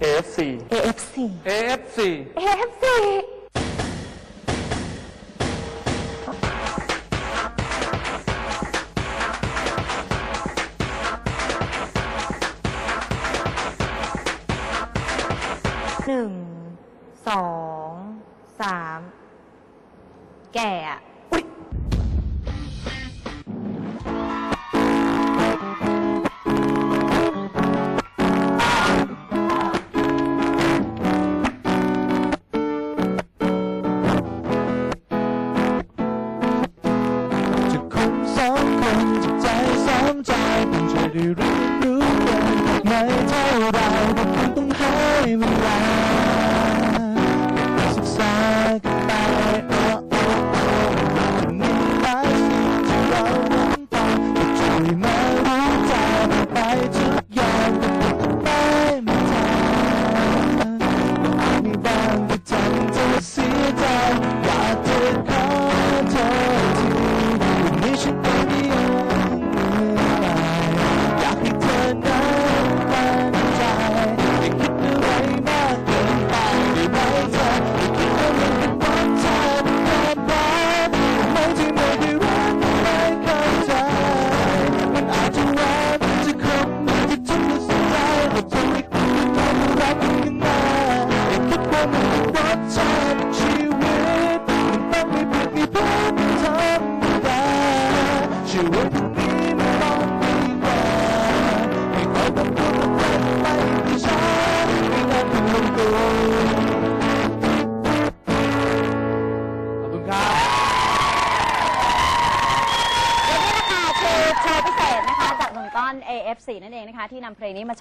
AFC AFC AFC AFC หนึ่งสองสามแก่อะ รู้รู้กันไม่เท่าไรแต่คุณต้องให้เว อย่าคิดว่ามันเป็นรสชาติชีวิตต้องมีผิดมีพลาดธรรมดาชีวิตนี้มันต้องมีว่าให้คอยต้องพูดกันไม่มีช้าไม่นานถึงลงตัวขอบคุณครับ และนี่นะคะคือโชว์พิเศษนะคะจากหนุ่มก้อน AFC นั่นเองนะคะที่นำเพลงนี้มาโชว์